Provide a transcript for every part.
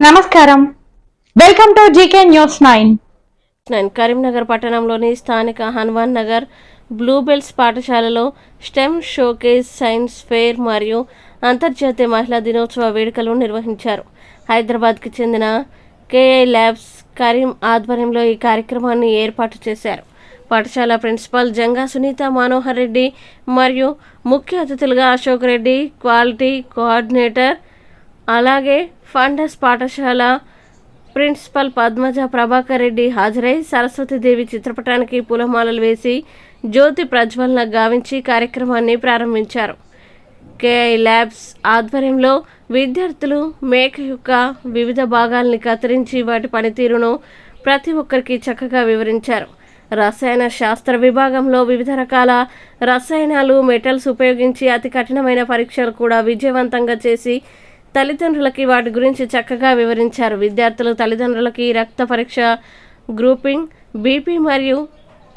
నమస్కారం. Welcome to GK news nine. Nine Karimnagar పట్టణంలోని స్థానిక హనుమాన్ నగర్ బ్లూబెల్స్ పాఠశాలలో స్టెమ్ షోకేస్ సైన్స్ ఫెయిర్ మరియు అంతర్జాతీయ మహిళా దినోత్సవ వేడుకలు నిర్వహించారు. హైదరాబాద్కి చెందిన కేఐ ల్యాబ్స్ కరీం ఆధ్వర్యంలో ఈ కార్యక్రమాన్ని ఏర్పాటు చేశారు. పాఠశాల ప్రిన్సిపాల్ జంగా సునీత మనోహర్ రెడ్డి మరియు ముఖ్య అతిథులుగా అశోక్ రెడ్డి క్వాలిటీ కోఆర్డినేటర్ అలాగే ఫండస్ పాఠశాల ప్రిన్సిపల్ పద్మజ ప్రభాకర్ రెడ్డి హాజరై సరస్వతీదేవి చిత్రపటానికి పూలమాలలు వేసి జ్యోతి ప్రజ్వలన గావించి కార్యక్రమాన్ని ప్రారంభించారు. కేఐ ల్యాబ్స్ ఆధ్వర్యంలో విద్యార్థులు మేక యొక్క వివిధ భాగాల్ని కత్తిరించి వాటి పనితీరును ప్రతి ఒక్కరికి చక్కగా వివరించారు. రసాయన శాస్త్ర విభాగంలో వివిధ రకాల రసాయనాలు మెటల్స్ ఉపయోగించి అతి కఠినమైన పరీక్షలు కూడా విజయవంతంగా చేసి తల్లిదండ్రులకి వాటి గురించి చక్కగా వివరించారు. విద్యార్థులు తల్లిదండ్రులకి రక్త పరీక్ష గ్రూపింగ్ బీపీ మరియు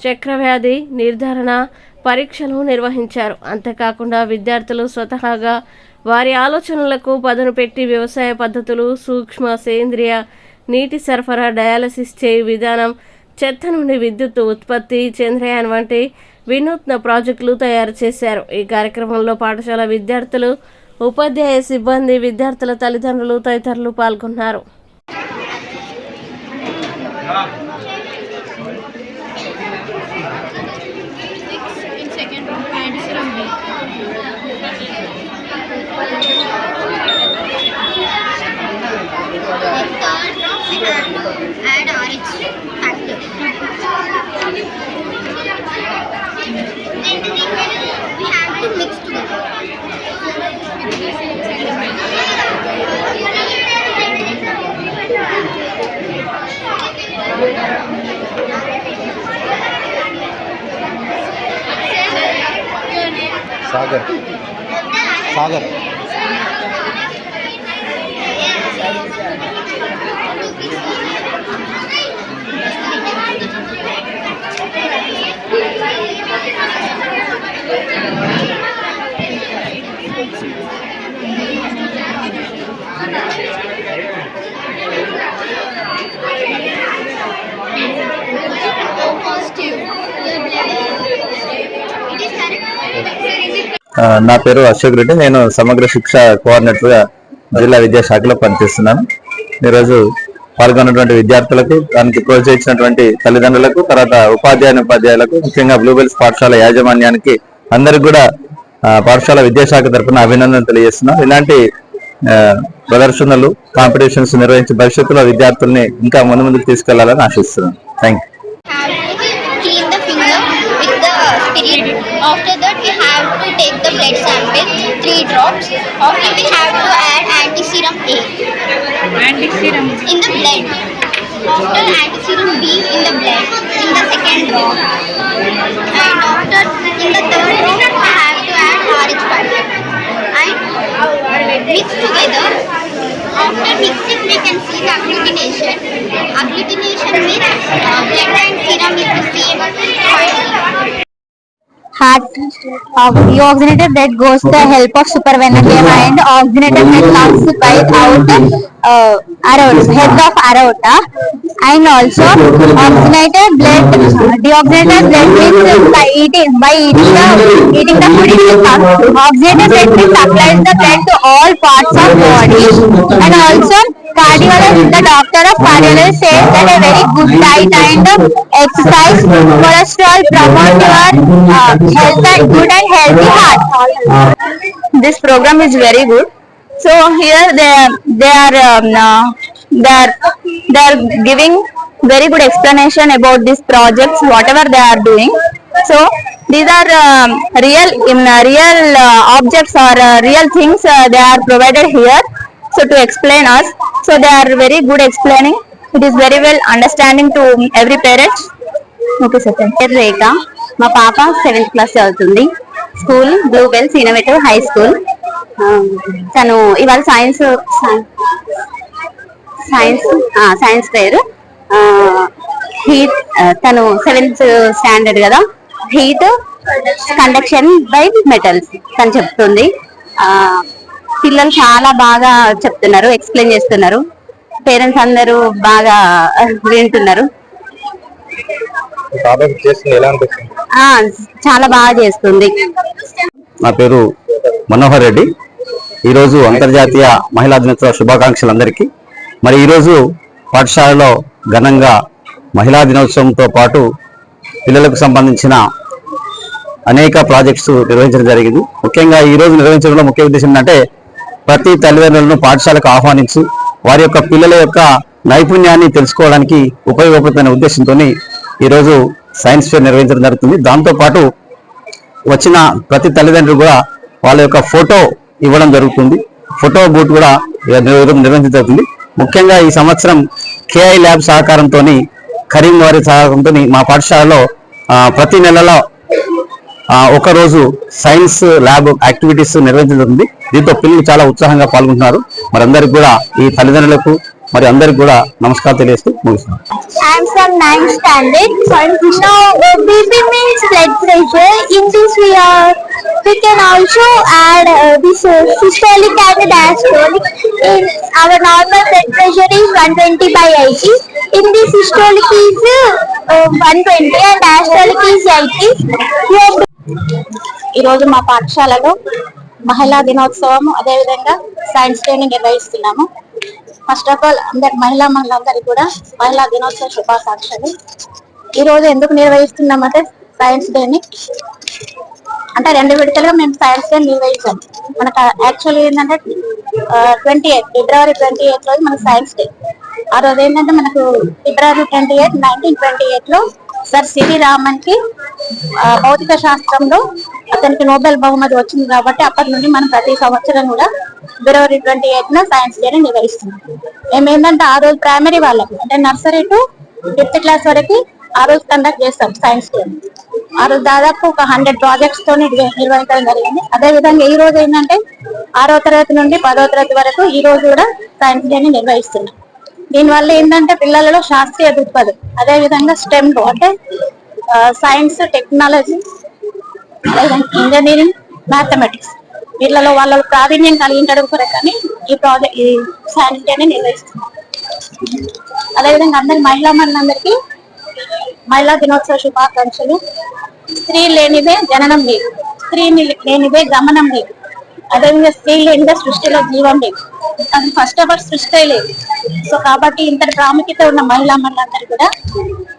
చక్రవ్యాధి నిర్ధారణ పరీక్షలు నిర్వహించారు. అంతేకాకుండా విద్యార్థులు స్వతహాగా వారి ఆలోచనలకు పదును పెట్టి వ్యవసాయ పద్ధతులు సూక్ష్మ సేంద్రియ నీటి సరఫరా డయాలసిస్ చేయు విధానం చెత్త నుండి విద్యుత్ ఉత్పత్తి చంద్రయాన్ వంటి వినూత్న ప్రాజెక్టులు తయారు చేశారు. ఈ కార్యక్రమంలో పాఠశాల విద్యార్థులు ఉపాధ్యాయ సిబ్బంది విద్యార్థుల తల్లిదండ్రులు తదితరులు పాల్గొన్నారు. సాగర్ సాగర్ నా పేరు అశోక్ రెడ్డి. నేను సమగ్ర శిక్ష కోఆర్డినేటర్గా జిల్లా విద్యాశాఖలో పనిచేస్తున్నాను. ఈరోజు పాల్గొన్నటువంటి విద్యార్థులకు దానికి ప్రోత్సహించినటువంటి తల్లిదండ్రులకు తర్వాత ఉపాధ్యాయుని ఉపాధ్యాయులకు ముఖ్యంగా బ్లూబెల్స్ పాఠశాల యాజమాన్యానికి అందరికి కూడా పాఠశాల విద్యాశాఖ తరఫున అభినందనలు తెలియజేస్తున్నాం ఇలాంటి ప్రదర్శనలు కాంపిటీషన్స్ నిర్వహించి భవిష్యత్తులో విద్యార్థుల్ని ఇంకా ముందు ముందుకు తీసుకెళ్ళాలని ఆశిస్తున్నాను. Thank you blood sample, three drops. After we have to add anti-serum A. Anti-serum in the blood. After anti-serum B in the blood in the second drop. And after in the third drop, we have to add RH factor and mix together. After mixing, we can see the agglutination. Agglutination means uh, blood and serum is the same. Heart of the oxygenated that goes the help of supravenativa and oxygenated blood comes by out uh, aorta, head of aorta and also oxygenated blood deoxygenated blood means by eating by eating the eating the food it will come oxygenated blood supplies the blood to all parts of body and also cardiologist the doctor of cardiology says that a very good diet and exercise cholesterol promote your uh, health and good and healthy heart. This program is very good. So here they they are um, uh, they are they are giving very good explanation about these projects whatever they are doing. So these are um, real in uh, real uh, objects or uh, real things they are provided here so to explain us so they are very good explaining. It is very well understanding to every parent. Okay sir పేరు రేఖ మా పాప seventh class చదువుతుంది school blue bells innovative high school తను ఇవాళ science science science పేరు heat తను seventh standard కదా. Heat conduction by metals తను చెప్తుంది. పిల్లలు చాలా బాగా చెప్తున్నారు ఎక్స్ప్లెయిన్ చేస్తున్నారు. పేరెంట్స్ అందరూ బాగా వింటున్నారు. పాప చేస్తుంది ఎలా అనిపిస్తుంది? ఆ చాలా బాగా చేస్తుంది. నా పేరు మనోహర్ రెడ్డి. ఈరోజు అంతర్జాతీయ మహిళా దినోత్సవ శుభాకాంక్షలు అందరికీ. మరి ఈరోజు పాఠశాలలో ఘనంగా మహిళా దినోత్సవంతో పాటు పిల్లలకు సంబంధించిన అనేక ప్రాజెక్ట్స్ నిర్వహించడం జరిగింది. ముఖ్యంగా ఈ రోజు నిర్వహించడంలో ముఖ్య ఉద్దేశం ఏంటంటే ప్రతి తల్లిదండ్రులను పాఠశాలకు ఆహ్వానించి వారి యొక్క పిల్లల యొక్క నైపుణ్యాన్ని తెలుసుకోవడానికి ఉపయోగపడుతున్న ఉద్దేశంతో ఈరోజు సైన్స్ ఫేర్ నిర్వహించడం జరుగుతుంది. దాంతో పాటు వచ్చిన ప్రతి తల్లిదండ్రులు కూడా వాళ్ళ యొక్క ఫోటో ఇవ్వడం జరుగుతుంది. ఫోటో బూట్ కూడా నిర్వహించడం జరుగుతుంది. ముఖ్యంగా ఈ సంవత్సరం కేఐ ల్యాబ్ సహకారంతో కరీం వారి సహకారంతో మా పాఠశాలలో ప్రతి నెలలో ఆ, ఒక రోజు సైన్స్ ల్యాబ్ యాక్టివిటీస్ నిర్వహించడం దీంతో పిల్లలు చాలా ఉత్సాహంగా పాల్గొంటున్నారు మరి అందరికి కూడా ఈ తల్లిదండ్రులకు మరి అందరికి కూడా నమస్కారం తెలియజేస్తూ ముగిస్తున్నాను I'm from ninth standard. So uh, BP means blood pressure. In this we are we can also add uh, this uh, systolic and diastolic. In our normal blood pressure is 120 by 80. In this systolic is uh, uh, 120 and diastolic is 80. ఈరోజు మా పాఠశాలలో మహిళా దినోత్సవం అదేవిధంగా science డేని నిర్వహిస్తున్నాము. First of all అందరి మహిళా మహిళలందరికీ కూడా మహిళా దినోత్సవ శుభాకాంక్షలు. ఈ రోజు ఎందుకు నిర్వహిస్తున్నామంటే సైన్స్ డేని? అంటే రెండు విడతలుగా మేము సైన్స్ డే నిర్వహించాం. మనకు యాక్చువల్లీ ఏంటంటే twenty eight February twenty eighth రోజు మనకు సైన్స్ డే. ఆ రోజు ఏంటంటే మనకు February twenty eight nineteen twenty ఎయిట్లో సార్ సిరి రామన్కి భౌతిక శాస్త్రంలో అతనికి నోబెల్ బహుమతి వచ్చింది కాబట్టి అప్పటి నుండి మనం ప్రతి సంవత్సరం కూడా ఫిబ్రవరి ట్వంటీ ఎయిట్ సైన్స్ డేని నిర్వహిస్తున్నాం. మేము ఏంటంటే ఆ రోజు ప్రైమరీ వాళ్ళకి అంటే నర్సరీ టు ఫిఫ్త్ క్లాస్ వరకు ఆ రోజు కండక్ట్ చేస్తాం సైన్స్ డే ఆ రోజు దాదాపు ఒక హండ్రెడ్ ప్రాజెక్ట్స్తో నిర్వహించడం జరిగింది. అదే విధంగా ఈ రోజు ఏంటంటే ఆరో తరగతి నుండి పదో తరగతి వరకు ఈ రోజు కూడా సైన్స్ డేని నిర్వహిస్తున్నాం. దీనివల్ల ఏంటంటే పిల్లలలో శాస్త్రీయ దృక్పథం అదే విధంగా స్టెమ్ అంటే సైన్స్ టెక్నాలజీ ఇంజనీరింగ్ మ్యాథమెటిక్స్ వీళ్ళలో వాళ్ళ ప్రావీణ్యం కలిగించడం కొరకని ఈ ప్రాజెక్ట్ ఈ సైన్స్ నిర్వహిస్తున్నారు. అదేవిధంగా అందరి మహిళా మనందరికీ మహిళా దినోత్సవ శుభాకాంక్షలు. స్త్రీ లేనిదే జననం లేదు. స్త్రీ లేనిదే గమనం లేదు. అదేవిధంగా స్త్రీ లేనిదే సృష్టిలో జీవం లేదు. అది ఫస్ట్ ఆఫ్ సృష్టి లేదు. సో కాబట్టి ఇంత ప్రాముఖ్యత ఉన్న మహిళా మనందరికీ కూడా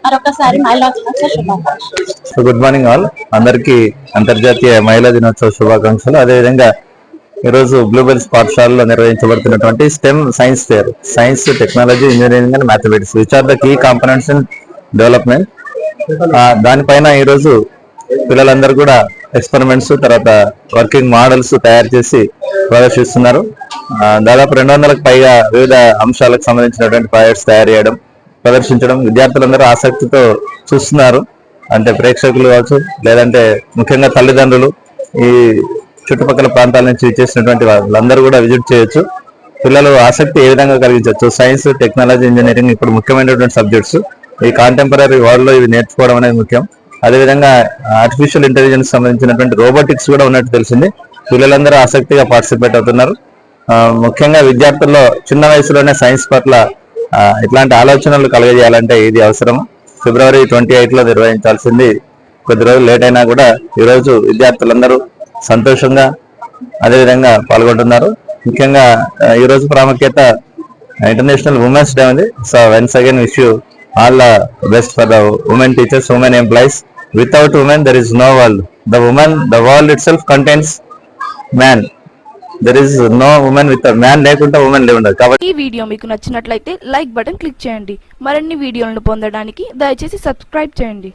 మరొకసారి మహిళా దినోత్సవ శుభాకాంక్షలు. గుడ్ మార్నింగ్ ఆల్ అందరికీ అంతర్జాతీయ మహిళా దినోత్సవ శుభాకాంక్షలు. అదేవిధంగా ఈరోజు బ్లూబెల్స్ పాఠశాలలో నిర్వహించబడుతున్నటువంటి STEM science fair science technology engineering and mathematics which are the key components in development దానిపైన ఈరోజు పిల్లలందరూ కూడా ఎక్స్పెరిమెంట్స్ తర్వాత వర్కింగ్ మోడల్స్ తయారు చేసి ప్రదర్శిస్తున్నారు. దాదాపు రెండు వందలకు పైగా వివిధ అంశాలకు సంబంధించినటువంటి ప్రాజెక్ట్స్ తయారు చేయడం ప్రదర్శించడం విద్యార్థులందరూ ఆసక్తితో చూస్తున్నారు. అంటే ప్రేక్షకులు కావచ్చు లేదంటే ముఖ్యంగా తల్లిదండ్రులు ఈ చుట్టుపక్కల ప్రాంతాల నుంచి ఇచ్చేసినటువంటి వాళ్ళందరూ కూడా విజిట్ చేయొచ్చు. పిల్లలు ఆసక్తి ఏ విధంగా కలిగించవచ్చు? సైన్స్ టెక్నాలజీ ఇంజనీరింగ్ ఇప్పుడు ముఖ్యమైనటువంటి సబ్జెక్ట్స్ ఈ కాంటెంపరీ వరల్డ్లో ఇవి నేర్చుకోవడం అనేది ముఖ్యం. అదేవిధంగా ఆర్టిఫిషియల్ ఇంటెలిజెన్స్ సంబంధించినటువంటి రోబోటిక్స్ కూడా ఉన్నట్టు తెలిసింది. పిల్లలందరూ ఆసక్తిగా పార్టిసిపేట్ అవుతున్నారు. ముఖ్యంగా విద్యార్థుల్లో చిన్న వయసులోనే సైన్స్ పట్ల ఇట్లాంటి ఆలోచనలు కలగజేయాలంటే ఇది అవసరం. ఫిబ్రవరి ట్వంటీ ఎయిట్లో నిర్వహించాల్సింది కొద్ది రోజులు లేట్ అయినా కూడా ఈరోజు విద్యార్థులందరూ సంతోషంగా అదేవిధంగా పాల్గొంటున్నారు. ముఖ్యంగా ఈరోజు ప్రాముఖ్యత ఇంటర్నేషనల్ ఉమెన్స్ డే ఉంది. So once again wish you all the best for the women teachers women employees without women there is no world the women the world itself contents man there is no women with man లేకుండా women ఉండదు కాబట్టి ఈ video మీకు నచ్చినట్లయితే like button click చేయండి. మరిన్ని వీడియోలను పొందడానికి దయచేసి సబ్స్క్రైబ్ చేయండి.